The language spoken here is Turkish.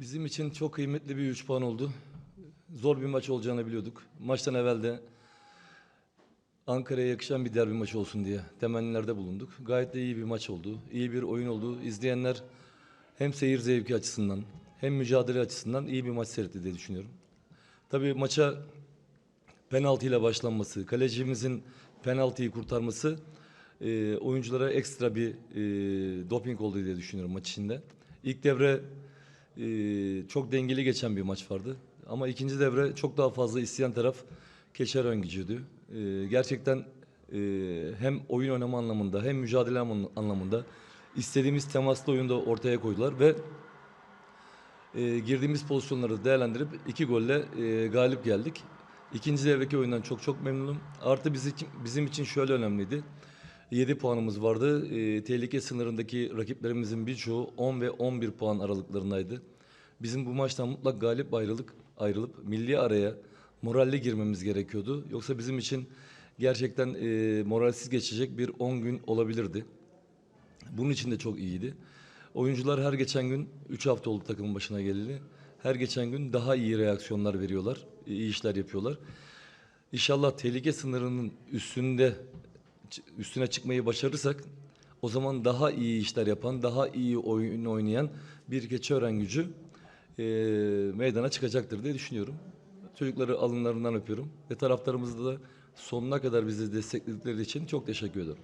Bizim için çok kıymetli bir 3 puan oldu. Zor bir maç olacağını biliyorduk. Maçtan evvel de Ankara'ya yakışan bir derbi maçı olsun diye temennilerde bulunduk. Gayet de iyi bir maç oldu. İyi bir oyun oldu. İzleyenler hem seyir zevki açısından hem mücadele açısından iyi bir maç seyretti diye düşünüyorum. Tabii maça penaltıyla başlanması, kalecimizin penaltıyı kurtarması e, oyunculara ekstra bir e, doping oldu diye düşünüyorum maç içinde. İlk devre e, çok dengeli geçen bir maç vardı. Ama ikinci devre çok daha fazla isteyen taraf Keçiören gücüydü. E, gerçekten e, hem oyun oynama anlamında hem mücadele anlam- anlamında istediğimiz temaslı oyunda ortaya koydular ve e, girdiğimiz pozisyonları değerlendirip iki golle e, galip geldik. İkinci devredeki oyundan çok çok memnunum. Artı için, bizim için şöyle önemliydi. 7 puanımız vardı. E, tehlike sınırındaki rakiplerimizin birçoğu 10 ve 11 puan aralıklarındaydı. Bizim bu maçtan mutlak galip ayrılık ayrılıp milli araya moralle girmemiz gerekiyordu. Yoksa bizim için gerçekten e, moralsiz geçecek bir 10 gün olabilirdi. Bunun için de çok iyiydi. Oyuncular her geçen gün 3 hafta oldu takımın başına geleli. Her geçen gün daha iyi reaksiyonlar veriyorlar. iyi işler yapıyorlar. İnşallah tehlike sınırının üstünde üstüne çıkmayı başarırsak o zaman daha iyi işler yapan, daha iyi oyun oynayan bir Keçiören gücü eee meydana çıkacaktır diye düşünüyorum. Çocukları alınlarından öpüyorum ve taraftarımızı da sonuna kadar bizi destekledikleri için çok teşekkür ederim.